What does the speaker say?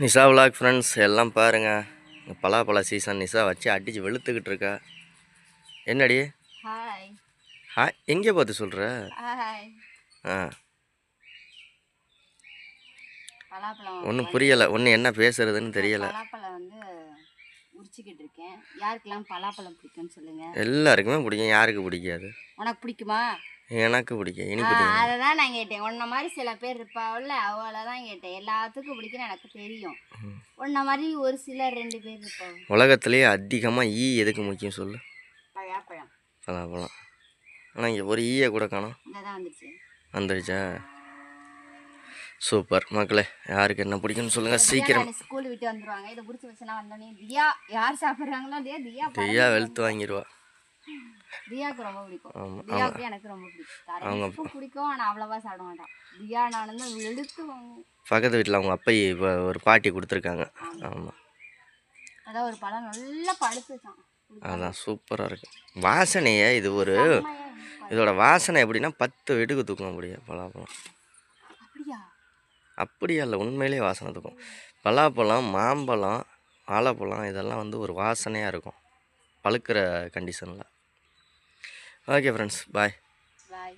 Nisha vlog friends எல்லாம் பாருங்கள் பலாப்பழ season Nisha வச்சு அடித்து வெளுத்துக்கிட்டு இருக்கா. என்னடி? ஹாய் ஆ எங்கே பார்த்து சொல்கிற ஆ. ஒன்றும் புரியலை. ஒன்று என்ன பேசுறதுன்னு தெரியலை. உரிச்சிக்கிட்டு இருக்கேன். யாருக்கெல்லாம் பலாப்பழம் பிடிக்கும்னு சொல்லுங்க? எல்லாருக்குமே பிடிக்கும். யாருக்கு பிடிக்காது? உனக்கு பிடிக்குமா? எனக்கு பிடிக்கும் இனிப்பு அதை தான் நான் கேட்டேன். உன்ன மாதிரி சில பேர் இருப்பாவுல்ல அவளை தான் கேட்டேன். எல்லாத்துக்கும் பிடிக்கும்னு எனக்கு தெரியும். உன்ன மாதிரி ஒரு சிலர் ரெண்டு பேர் இருப்பாங்க. உலகத்துலேயே அதிகமாக ஈ எதுக்கு முக்கியம் சொல்லு? பலாப்பழம் பலாப்பழம் ஆனால் இங்கே ஒரு ஈயை கூட காணோம். வந்துடுச்சா சூப்பர். மக்களே யாருக்கு என்ன பிடிக்கும்னு சொல்லுங்கள் சீக்கிரம். ஸ்கூல் விட்டு வந்துருவாங்க. இதை பிடிச்சி வச்சுனா வந்தோடனே தியா யார் சாப்பிட்றாங்களோ தியா ஐயா வெளுத்து வாங்கிடுவா தியாவுக்கு ரொம்ப பிடிக்கும். தியாவுக்கு எனக்கு ரொம்ப பிடிக்கும். தரேனுக்கும் பிடிக்கும் ஆனால் அவ்வளோவா சாப்பிட மாட்டான். தியா நான் தான் வெளுத்து பக்கத்து வீட்டில் அவங்க அப்பா ஒரு பாட்டி கொடுத்துருக்காங்க. ஆமாம் அதான் ஒரு பழம் நல்லா பழுத்துச்சான் அதான் சூப்பராக இருக்கும் வாசனையே இது ஒரு இதோட வாசனை எப்படின்னா பத்து வீட்டுக்கு தூக்க முடியும் பலாப்பழம். அப்படியா? அப்படியா இல்லை உண்மையிலேயே வாசனை தூக்கும். பலாப்பழம் மாம்பழம் வாழைப்பழம் இதெல்லாம் வந்து ஒரு வாசனையாக இருக்கும். பழுக்கிற கண்டிஷனில் ഓക്കെ ഫ്രണ്ട്സ് ബായ് ബായ്